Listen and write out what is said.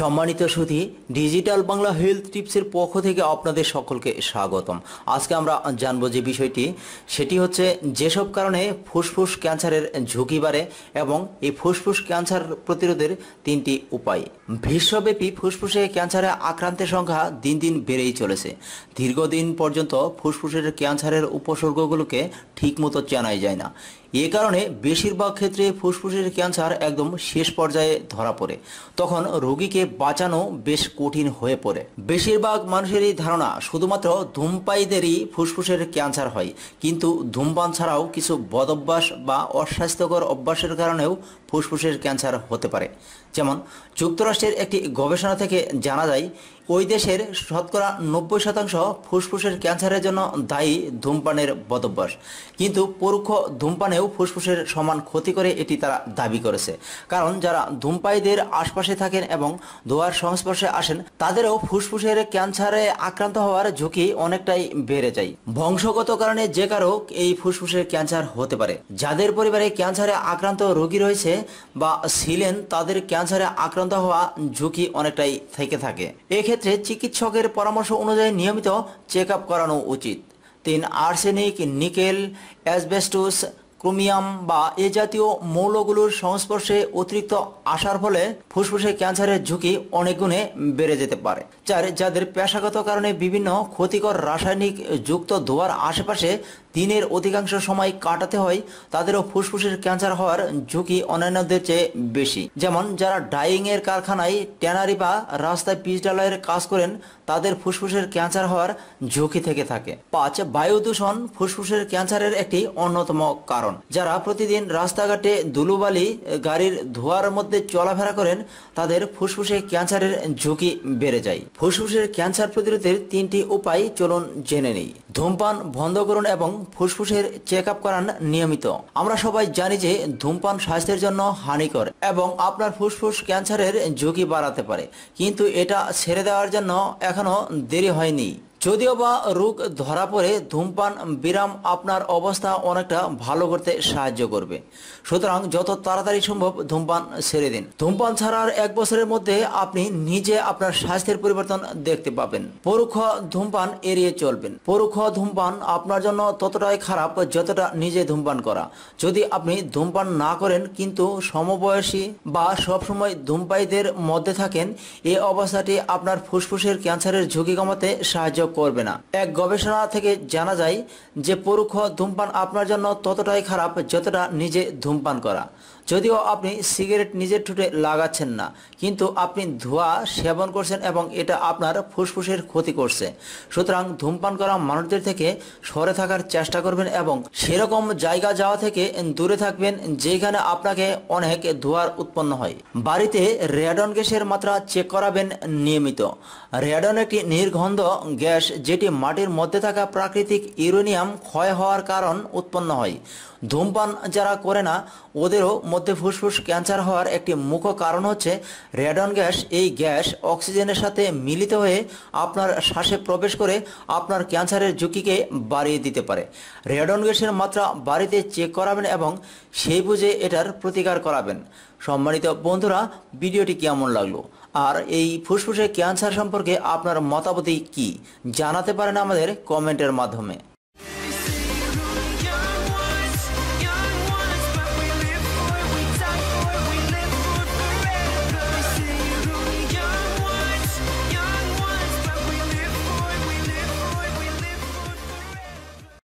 সম্মানিত সুধি digital Bangla health টিপসের পক্ষ থেকে আপনাদের সকলকে স্বাগতম। আজকে আমরা জানব যে বিষয়টি, সেটি হচ্ছে যেসব কারণে ফুসফুস ক্যান্সারের ঝুঁকি বাড়ে এবং এই ফুসফুস ক্যান্সার প্রতিরোধের তিনটি উপায়। বিশ্বব্যাপী ফুসফুসে ক্যান্সারে আক্রান্তের সংখ্যা দিন দিন বেড়েই চলেছে। দীর্ঘদিন পর্যন্ত ফুসফুসের ক্যান্সারের উপসর্গগুলোকে ঠিকমতো জানাই যায় না। এ কারণে বেশিরভাগ ক্ষেত্রে ফুসফুসের ক্যান্সার একদম শেষ পর্যায়ে ধরা পড়ে। তখন রোগীকে বাঁচানো বেশ কঠিন হয়ে পড়ে। বেশিরভাগ মানুষেরই ধারণা শুধুমাত্র ধূমপায়ীদেরই ফুসফুসের ক্যান্সার হয়। কিন্তু ধূমপান ছাড়াও কিছু বদভ্যাস বা অস্বাস্থ্যকর অভ্যাসের কারণেও ফুসফুসের ক্যান্সার হতে পারে। যেমন, যুক্তরাষ্ট্রের একটি গবেষণা থেকে জানা যায় ওই দেশের শতকরা নব্বই শতাংশ ফুসফুসের ক্যান্সারের জন্য দায়ী ধূমপানের বদভ্যাস। কিন্তু পরোক্ষ ধূমপানেও ফুসফুসের সমান ক্ষতি করে এটি তারা দাবি করেছে। কারণ যারা ধূমপায়ীদের আশপাশে থাকেন এবং ধোয়ার সংস্পর্শে আসেন, তাদেরও ফুসফুসের ক্যান্সারে আক্রান্ত হওয়ার ঝুঁকি অনেকটাই বেড়ে যায়। বংশগত কারণে যে কারও এই ফুসফুসের ক্যান্সার হতে পারে। যাদের পরিবারে ক্যান্সারে আক্রান্ত রোগী রয়েছে বা ছিলেন, তাদের ক্যান্সারে আক্রান্ত হওয়া ঝুঁকি অনেকটাই থেকে থাকে। এক্ষেত্রে চিকিৎসকের পরামর্শ অনুযায়ী নিয়মিত চেক করানো উচিত। তিন আর্সেনিক নিকেল অ্যাসবেস্টুস ক্রোমিয়াম বা এ জাতীয় মৌলগুলোর সংস্পর্শে অতিরিক্ত আসার ফলে ফুসফুসে ক্যান্সারের ঝুঁকি অনেক গুণে বেড়ে যেতে পারে। চার, যাদের পেশাগত কারণে বিভিন্ন ক্ষতিকর রাসায়নিক যুক্ত ধোয়ার আশেপাশে দিনের অধিকাংশ সময় কাটাতে হয়, তাদেরও ফুসফুসের ক্যান্সার হওয়ার ঝুঁকি অন্যান্যদের চেয়ে বেশি। যেমন, যারা ডাইং এর কারখানায় ট্যানারি বা রাস্তায় ডালাইয়ের কাজ করেন, তাদের ফুসফুসের ক্যান্সার হওয়ার ঝুঁকি থেকে থাকে। পাঁচ বায়ু দূষণ ফুসফুসের ক্যান্সারের একটি অন্যতম কারণ। যারা প্রতিদিন রাস্তাঘাটে ধুলোবালি, গাড়ির ধোয়ার মধ্যে চলাফেরা করেন, তাদের ফুসফুসে ক্যান্সারের ঝুঁকি বেড়ে যায়। ফুসফুসের ক্যান্সার প্রতিরোধের তিনটি উপায় চলুন জেনে নেই। ধূমপান বন্ধ করুন এবং ফুসফুসের চেক আপ করান নিয়মিত। আমরা সবাই জানি যে ধূমপান স্বাস্থ্যের জন্য হানিকর এবং আপনার ফুসফুস ক্যান্সারের ঝুঁকি বাড়াতে পারে। কিন্তু এটা ছেড়ে দেওয়ার জন্য এখনও দেরি হয়নি। যদিও বা রোগ ধরা পড়ে, ধূমপান, বিরাম আপনার অবস্থা অনেকটা ভালো করতে সাহায্য করবে। সুতরাং যত তাড়াতাড়ি সম্ভব ধূমপান ছেড়ে দিন। ধূমপান ছাড়ার এক বছরের মধ্যে আপনি নিজে আপনার স্বাস্থ্যের পরিবর্তন দেখতে পাবেন। পরোক্ষ ধূমপান এড়িয়ে চলবেন। পরোক্ষ ধূমপান আপনার জন্য ততটাই খারাপ যতটা নিজে ধূমপান করা। যদি আপনি ধূমপান না করেন, কিন্তু সমবয়সী বা সবসময় ধূমপায়ীদের মধ্যে থাকেন এই অবস্থাটি আপনার ফুসফুসের ক্যান্সারের ঝুঁকি কমাতে সাহায্য করবে না। এক গবেষণা থেকে জানা যায় যে পরোক্ষ ধূমপান আপনার জন্য ততটাই খারাপ যতটা নিজে ধূমপান করা। যদিও আপনি সিগারেট নিজের ঠোঁটে লাগাচ্ছেন না, কিন্তু আপনি ধোঁয়া সেবন করছেন এবং এটা আপনার ফুসফুসের ক্ষতি করছে। সুতরাং ধূমপান করা মানুষদের থেকে সরে থাকার চেষ্টা করবেন এবং সেরকম জায়গা যাওয়া থেকে দূরে থাকবেন যেখানে আপনাকে অনেক ধোঁয়ার উৎপন্ন হয়। বাড়িতে রেডন গ্যাসের মাত্রা চেক করাবেন নিয়মিত। রেডন একটি নির্গন্ধ গ্যাস যেটি মাটির মধ্যে থাকা প্রাকৃতিক ইউরেনিয়াম ক্ষয় হওয়ার কারণ উৎপন্ন হয়। ধূমপান যারা করে না, ওদেরও মধ্যে ফুসফুস ক্যান্সার হওয়ার একটি মুখ্য কারণ হচ্ছে রেডন গ্যাস। এই গ্যাস অক্সিজেনের সাথে মিলিত হয়ে আপনার শ্বাসে প্রবেশ করে আপনার ক্যান্সারের ঝুঁকিকে বাড়িয়ে দিতে পারে। রেডন গ্যাসের মাত্রা বাড়িতে চেক করাবেন এবং সেই বুঝে এটার প্রতিকার করাবেন। সম্মানিত বন্ধুরা, ভিডিওটি কেমন লাগল? আর এই ফুসফুসে ক্যান্সার সম্পর্কে আপনার মতামতই কি? জানাতে পারেন আমাদের কমেন্টের মাধ্যমে।